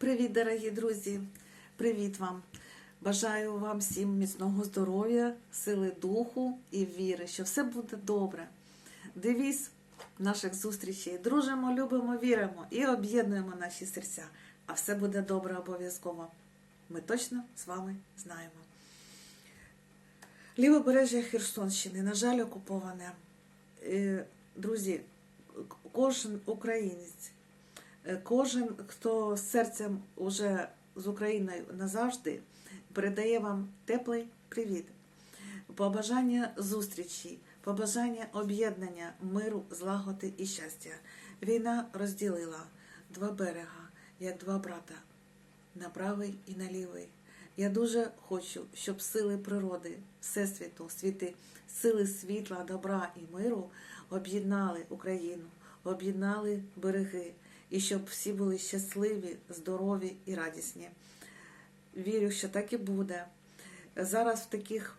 Привіт, дорогі друзі! Привіт вам! Бажаю вам всім міцного здоров'я, сили духу і віри, що все буде добре. Девіз наших зустрічей. Дружимо, любимо, віримо і об'єднуємо наші серця. А все буде добре обов'язково. Ми точно з вами знаємо. Лівобережжя Херсонщини, на жаль, окуповане. Е, Друзі, кожен українець, кожен, хто з серцем уже з Україною назавжди, передає вам теплий привіт, побажання зустрічі, побажання об'єднання, миру, злагоди і щастя. Війна розділила два берега, як два брата, на правий і на лівий. Я дуже хочу, щоб сили природи, всесвіту, світи, сили світла, добра і миру об'єднали Україну, об'єднали береги, і щоб всі були щасливі, здорові і радісні. Вірю, що так і буде. Зараз в таких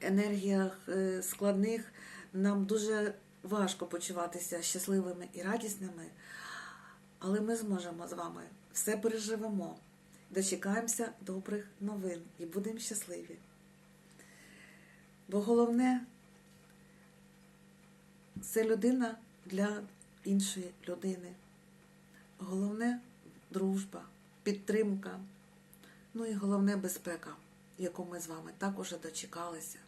енергіях е, складних нам дуже важко почуватися щасливими і радісними, але ми зможемо з вами все переживемо, дочекаємося добрих новин і будемо щасливі. Бо головне це людина для іншої людини. Головне дружба, підтримка, ну і головне безпека, яку ми з вами так уже дочекалися.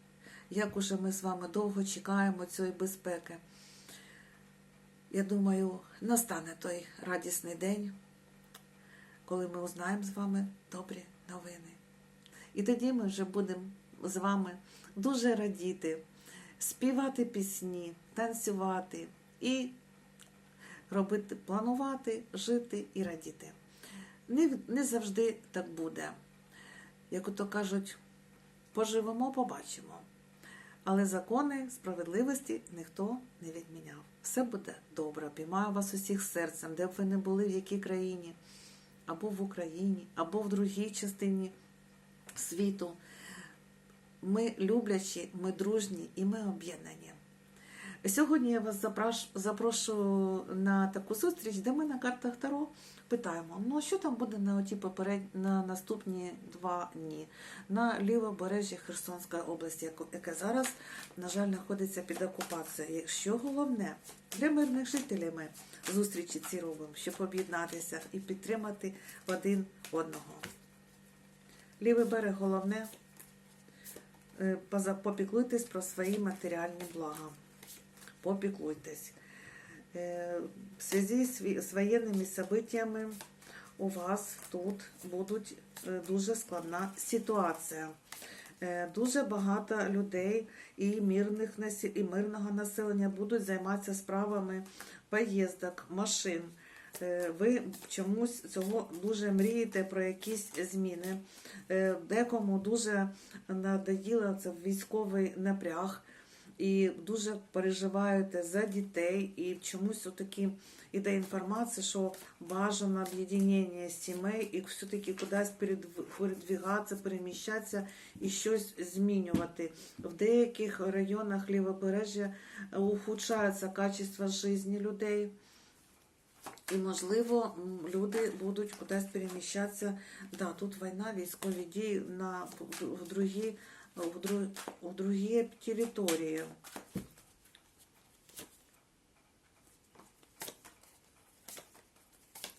Як уже ми з вами довго чекаємо цієї безпеки. Я думаю, настане той радісний день, коли ми узнаємо з вами добрі новини. І тоді ми вже будемо з вами дуже радіти, співати пісні, танцювати і робити, планувати, жити і радіти. Не, не завжди так буде. Як ото кажуть, поживемо, побачимо. Але закони справедливості ніхто не відміняв. Все буде добре. Обіймаю вас усіх серцем, де б ви не були, в якій країні, або в Україні, або в другій частині світу. Ми люблячі, ми дружні і ми об'єднані. Сьогодні я вас запрошую на таку зустріч, де ми на картах Таро питаємо, ну що там буде на оті поперед... на наступні два дні на лівобережжі Херсонської області, яке зараз, на жаль, знаходиться під окупацією. Що головне для мирних жителів ми зустрічі ці робимо, щоб об'єднатися і підтримати один одного. Лівий берег головне е, попіклуйтесь про свої матеріальні блага. Попіклуйтесь. Е, В связи з воєнними событиями у вас тут будуть е, дуже складна ситуація. Е, Дуже багато людей і мирних і мирного населення будуть займатися справами поїздок, машин. Е, Ви чомусь цього дуже мрієте про якісь зміни. Декому дуже надоїло це військовий напряг і дуже переживаєте за дітей, і чомусь отакі іде інформація, що бажано об'єднання сімей і все-таки кудись перед- передвигатися, переміщатися і щось змінювати. В деяких районах лівобережжя ухудшається качество життя людей. І, можливо, люди будуть кудись переміщатися. Да, тут війна, військові дії на в другі, в другі, в другі території.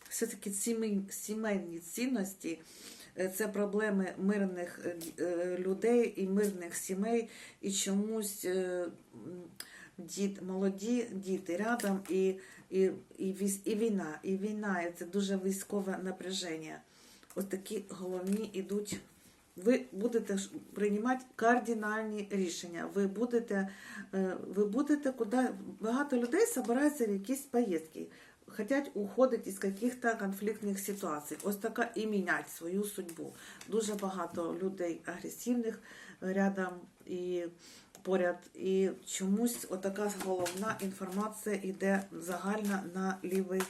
Все-таки сімейні цінності е, це проблеми мирних е, е, людей і мирних сімей, і чомусь діт, молоді діти рядом, і, і, і, і війна, і війна, це дуже військове напряження. Ось такі головні ідуть. Ви будете приймати кардинальні рішення. Ви будете, е, ви будете куди багато людей збираються в якісь поїздки, хочуть уходити із каких-то конфліктних ситуацій. Ось така і міняти свою судьбу. Дуже багато людей агресивних рядом і поряд. І чомусь отака головна інформація йде загальна на лівий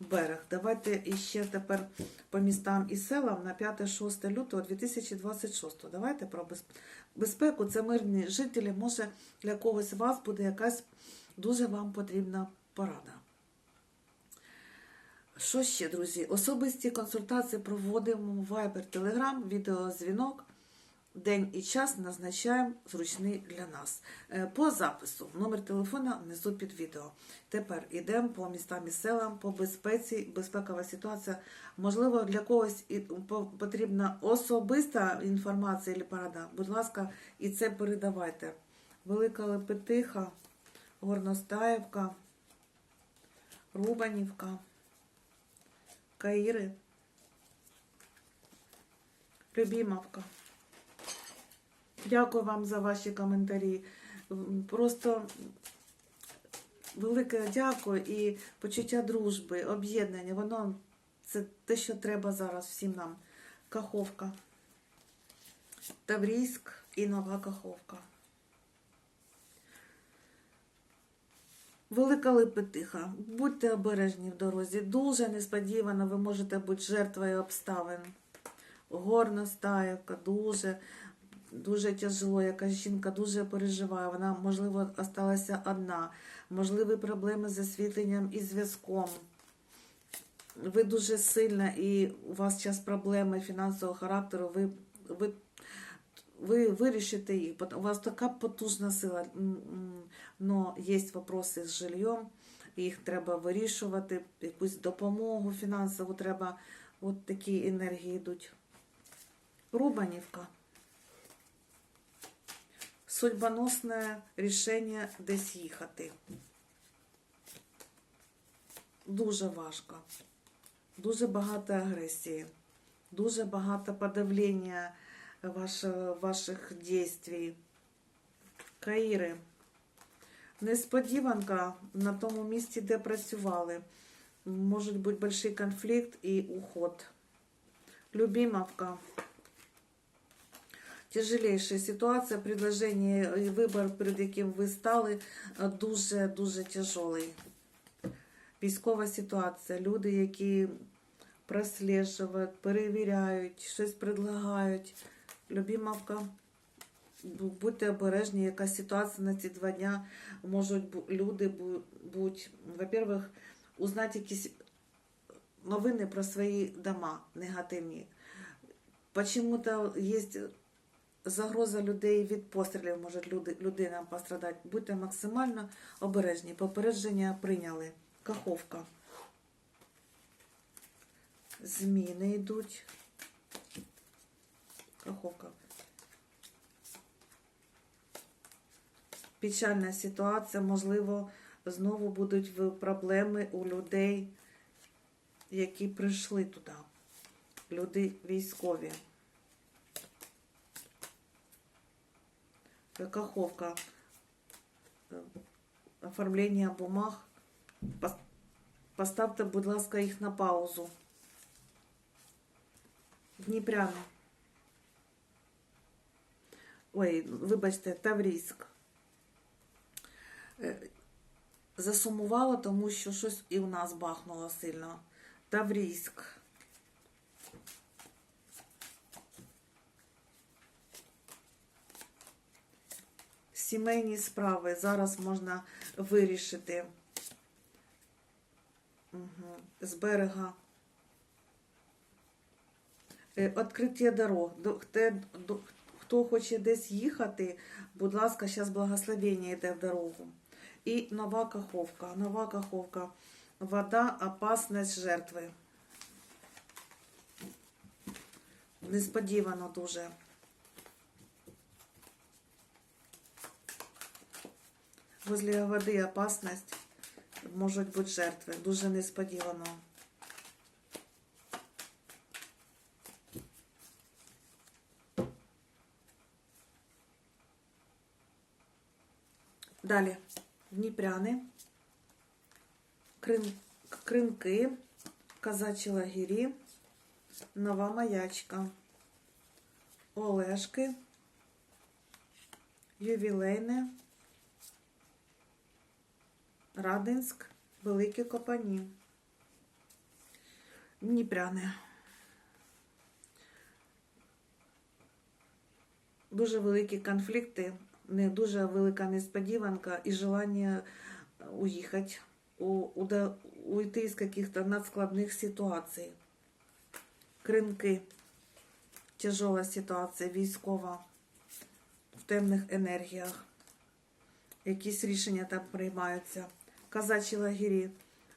берег. Давайте іще тепер по містам і селам на 5-6 лютого 2026. Давайте про безпеку. Це мирні жителі. Може для когось вас буде якась дуже вам потрібна порада. Що ще, друзі? Особисті консультації проводимо в Viber, Telegram, відеозвінок. День і час назначаємо зручний для нас. Е, По запису номер телефона внизу під відео. Тепер йдемо по містам і селам, по безпеці, безпекова ситуація. Можливо, для когось потрібна особиста інформація або порада. Будь ласка, і це передавайте. Велика Лепетиха, Горностаївка, Рубанівка, Каїри, Любімовка. Дякую вам за ваші коментарі. Просто велике дякую і почуття дружби, об'єднання. Воно це те, що треба зараз всім нам. Каховка. Таврійськ і Нова Каховка. Велика Липетиха. Будьте обережні в дорозі. Дуже несподівано ви можете бути жертвою обставин. Горна стаєвка, дуже, дуже тяжело. Якась жінка дуже переживає. Вона, можливо, осталася одна. Можливі проблеми з освітленням і зв'язком. Ви дуже сильна і у вас зараз проблеми фінансового характеру. Ви, ви, ви вирішите їх. У вас така потужна сила. але є вопроси з жильем, їх треба вирішувати, якусь допомогу фінансову треба. От такі енергії йдуть. Рубанівка. Судьбоносне рішення десь їхати. Дуже важко. Дуже багато агресії, дуже багато подавлення вашого, ваших дій. Каїри. Несподіванка на тому місці, де працювали. Може бути великий конфлікт і уход. Любимовка. Тяжелейшая ситуація, предложення і вибір, перед яким ви стали, дуже-дуже тяжелий. Військова ситуація, люди, які прослежують, перевіряють, щось предлагають. Любимовка, будьте обережні, яка ситуація на ці два дня можуть люди бути, во-первых, узнати якісь новини про свої дома негативні. Почему-то є загроза людей від пострілів, може люди, людина пострадати. Будьте максимально обережні. Попередження прийняли. Каховка. Зміни йдуть. Каховка. Печальна ситуація, можливо, знову будуть проблеми у людей, які прийшли туди. Люди військові. Каховка. Е, Оформлення бумаг. Пос- Поставте, будь ласка, їх на паузу. Дніпряни. Ой, вибачте, Таврійськ. Е, Засумувала, тому що щось і у нас бахнуло сильно. Таврійськ. Сімейні справи зараз можна вирішити Угу. з берега. Е, Відкриття дорог. Хто хоче десь їхати, будь ласка, зараз благословення йде в дорогу. І нова каховка. Нова каховка. Вода, опасність жертви. Несподівано дуже. Возле води опасність. Можуть бути жертви. Дуже несподівано. Далі. Дніпряни. Крин... Кринки. Казачі лагері. Нова маячка. Олешки. Ювілейне. Радинськ, Великі Копані. Дніпряне. Дуже великі конфлікти, не дуже велика несподіванка і желання уїхати у, уда- уйти из каких-то надскладных ситуаций. Кринки. Тяжела ситуація, військова, в темних енергіях. Якісь рішення там приймаються. Казачі лагері.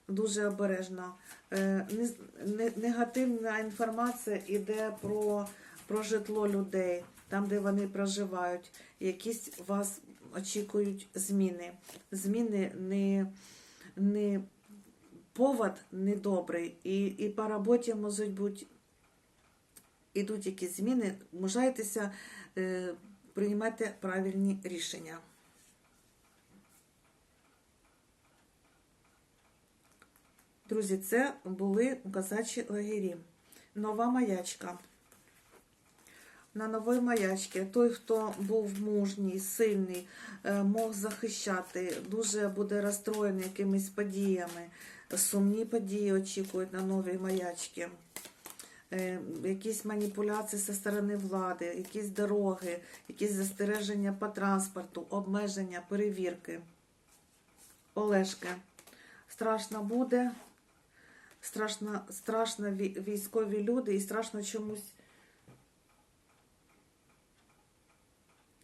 Дуже обережно. Е, не- не- Негативна інформація йде про, про житло людей, там, де вони проживають. Якісь вас очікують зміни. Зміни не, не повод недобрий. І, і по роботі можуть бути ідуть якісь зміни. Мужайтеся е, приймати правильні рішення. Друзі, це були казачі лагері. Нова маячка. На новій маячці той, хто був мужній, сильний, е, мог захищати, дуже буде розстроєний якимись подіями. Сумні події очікують на новій маячці. Е, Якісь маніпуляції зі сторони влади, якісь дороги, якісь застереження по транспорту, обмеження, перевірки. Олешки. Страшно буде, страшно, страшно військові люди і страшно чомусь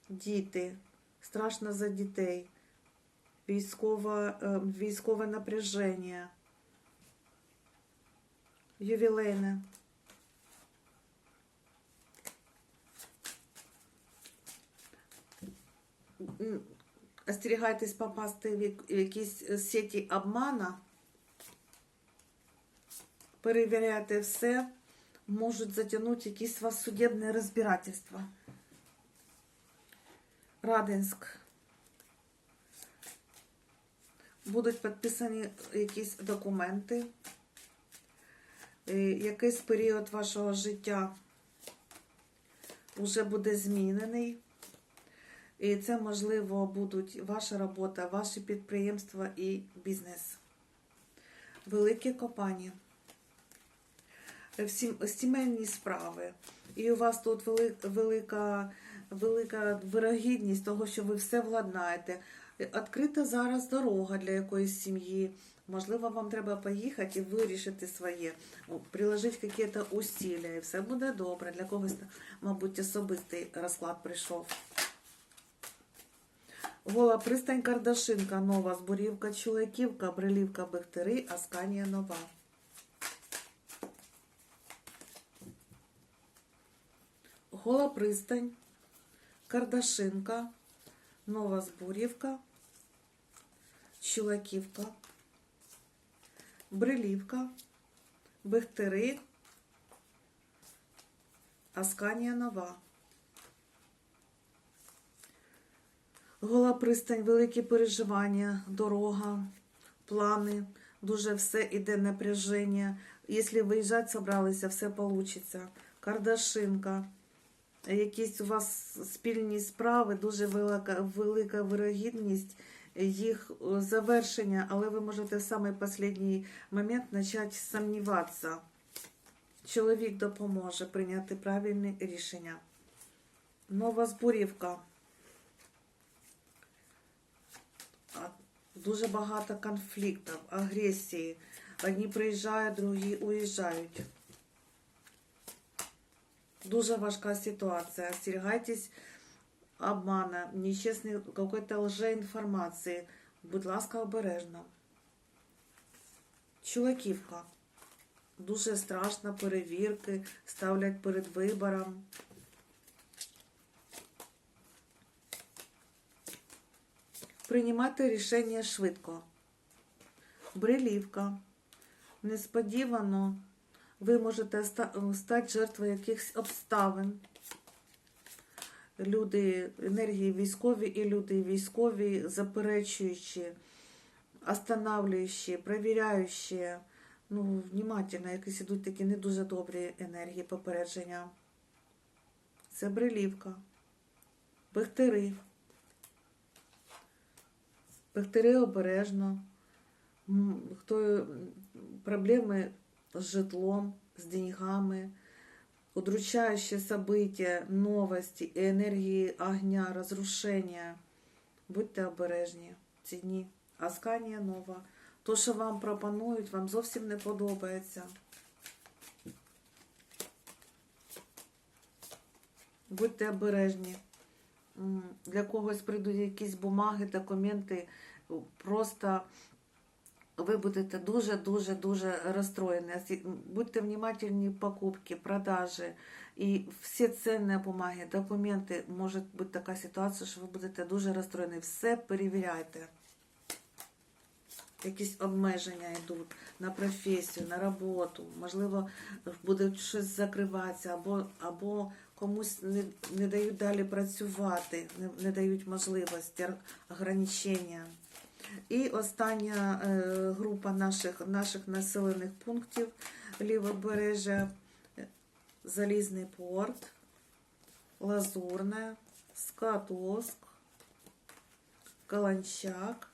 діти, страшно за дітей, військове, військове напряження, ювілейне. Остерігайтесь попасти в якісь сеті обмана. Перевіряйте все, можуть затягнути якісь у вас судебне розбирательство. Радинськ. Будуть підписані якісь документи. Е, Якийсь період вашого життя вже буде змінений. І це, можливо, будуть ваша робота, ваші підприємства і бізнес. Великі компанії. Сімейні справи. І у вас тут велика, велика вирогідність того, що ви все владнаєте. Відкрита зараз дорога для якоїсь сім'ї. Можливо, вам треба поїхати і вирішити своє, приложити якісь усилля, і все буде добре. Для когось, мабуть, особистий розклад прийшов. Гола пристань Кардашинка, нова зборівка Чулаківка, Брилівка Бехтери, Асканія нова. Гола пристань, Кардашинка, Нова Зборівка, Чулаківка, Брилівка, Бехтери, Асканія нова. Гола пристань, великі переживання, дорога, плани, дуже все іде напряження. Якщо виїжджати собралися, все вийде. Кардашинка, якісь у вас спільні справи, дуже велика, велика вирогідність їх е, завершення, але ви можете в самий останній момент почати сумніватися. Чоловік допоможе прийняти правильне рішення. Нова зборівка. А, Дуже багато конфліктів, агресії. Одні приїжджають, другі уїжджають. Дуже важка ситуація. Остерігайтесь обмана, нечесної какой-то лжеінформації. Будь ласка, обережно. Чулаківка. Дуже страшно, перевірки ставлять перед вибором. Приймати рішення швидко. Брилівка. Несподівано ви можете стати жертвою якихось обставин. Люди, енергії військові і люди військові, заперечуючи, останавливаючи, перевіряючи, ну, внимательно, якісь ідуть такі не дуже добрі енергії попередження. Це брилівка. Бехтери. Бехтери обережно. Хто проблеми з житлом, з деньгами, удручающие события, новості, енергії огня, розрушення. Будьте обережні ці дні. Асканія нова. То, що вам пропонують, вам зовсім не подобається. Будьте обережні. Для когось прийдуть якісь бумаги, документи. Просто ви будете дуже-дуже дуже розстроєні. Будьте внимательні покупки, продажі. І всі цінні бумаги, документи, може бути така ситуація, що ви будете дуже розстроєні. Все перевіряйте. Якісь обмеження йдуть на професію, на роботу, можливо, буде щось закриватися, або, або комусь не, не дають далі працювати, не, не дають можливості, ограничення. І остання е, група наших, наших населених пунктів лівобережжя, Залізний порт, Лазурне, Скадовськ, Каланчак,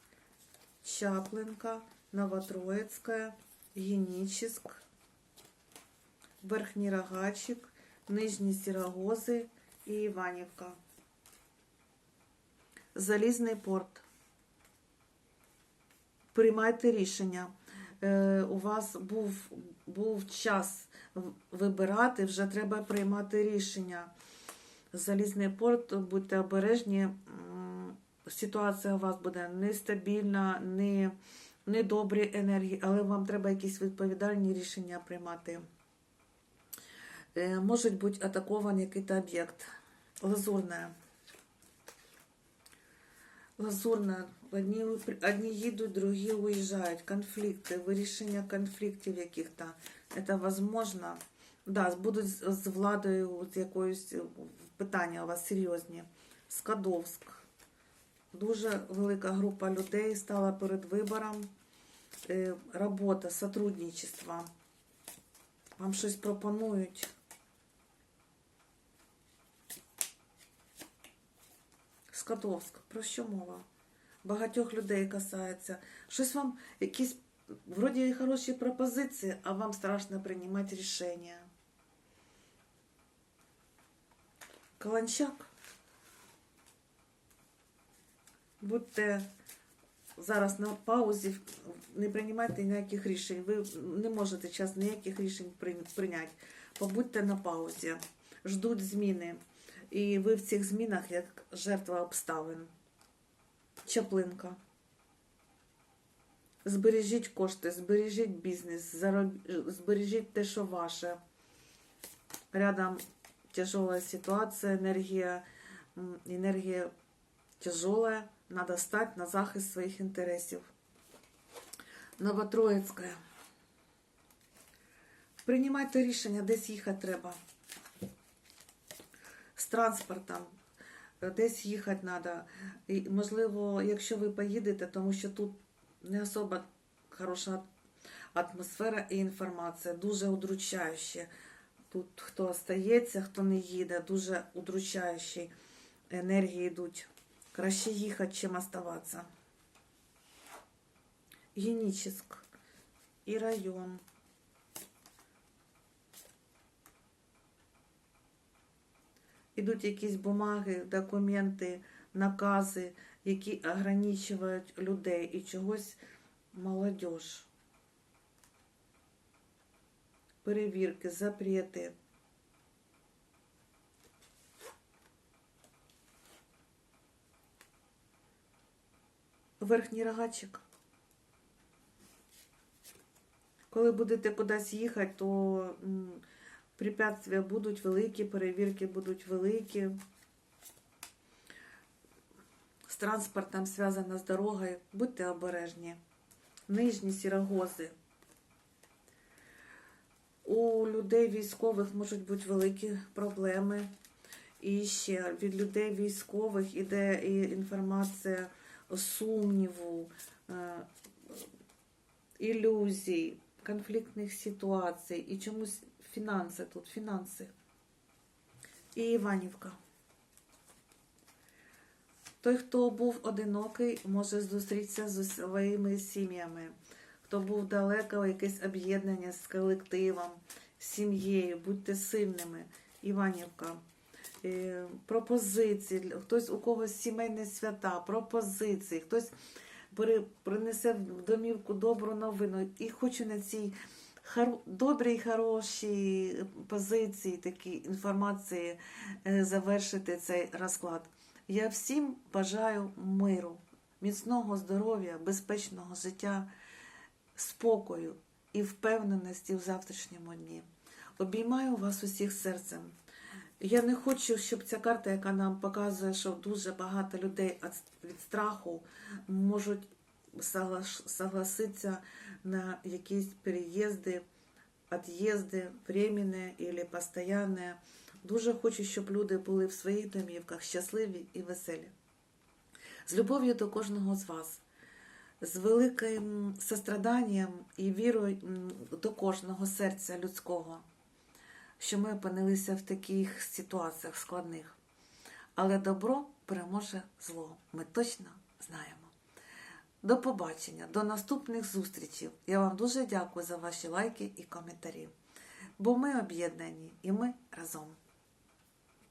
Чаплинка, Новотроицкая, Геническ, Верхній Рогачик, Нижні Сірогози і Іванівка. Залізний порт. Приймайте рішення. Е, у вас був, був час вибирати, вже треба приймати рішення. Залізний порт, будьте обережні. Ситуація у вас буде нестабільна, не, не добрі енергії, але вам треба якісь відповідальні рішення приймати. Е, Може бути атакований якийсь об'єкт. Лазурне. Лазурна. Одні, одні їдуть, другі уїжджають. Конфлікти, вирішення конфліктів яких-то. Це возможно. Да, будуть з владою якоюсь е, питання у вас серйозні. Скадовськ. Дуже велика група людей стала перед вибором. Е, Робота, сотрудничество. Вам щось пропонують. Скадовськ. Про що мова? Багатьох людей касається. Щось вам якісь вроді хороші пропозиції, а вам страшно приймати рішення. Каланчак. Будьте зараз на паузі, не приймайте ніяких рішень. Ви не можете зараз ніяких рішень прийняти. Побудьте на паузі. Ждуть зміни. І ви в цих змінах як жертва обставин. Чаплинка. Збережіть кошти, збережіть бізнес, зароб... збережіть те, що ваше. Рядом тяжелая ситуація, енергія, енергія тяжелая. Надо стати на захист своїх інтересів. Новотроїцька. Приймайте рішення, десь їхати треба. Транспортом. Е, Десь їхати треба. І, можливо, якщо ви поїдете, тому що тут не особо хороша атмосфера і інформація, дуже удручаюче. Тут хто остається, хто не їде, дуже удручаючі енергії йдуть. Краще їхати, чим оставатися. Геническ і район. Ідуть якісь бумаги, документи, накази, які ограничують людей і чогось молодіж. Перевірки, запрети. Верхній рогачик. Коли будете кудись їхати, то препятствия будуть великі, перевірки будуть великі. З транспортом зв'язано з дорогою. Будьте обережні. Нижні сірогози. У людей військових можуть бути великі проблеми. І ще від людей військових іде і інформація сумніву, е, ілюзій, конфліктних ситуацій і чомусь фінанси тут, фінанси. І Іванівка. Той, хто був одинокий, може зустрітися зі своїми сім'ями. Хто був далеко, якесь об'єднання з колективом, з сім'єю, будьте сильними. Іванівка. Е, Пропозиції, хтось у когось сімейні свята, пропозиції, хтось при- принесе в домівку добру новину. І хочу на цій добрій, хорошій позиції, такій інформації е, завершити цей розклад. Я всім бажаю миру, міцного здоров'я, безпечного життя, спокою і впевненості в завтрашньому дні. Обіймаю вас усіх серцем. Я не хочу, щоб ця карта, яка нам показує, що дуже багато людей від страху можуть согласитися на якісь переїзди, від'їзди, временні або постійні. Дуже хочу, щоб люди були в своїх домівках щасливі і веселі. З любов'ю до кожного з вас, з великим состраданням і вірою до кожного серця людського що ми опинилися в таких ситуаціях складних. Але добро переможе зло. Ми точно знаємо. До побачення, до наступних зустрічей. Я вам дуже дякую за ваші лайки і коментарі. Бо ми об'єднані і ми разом.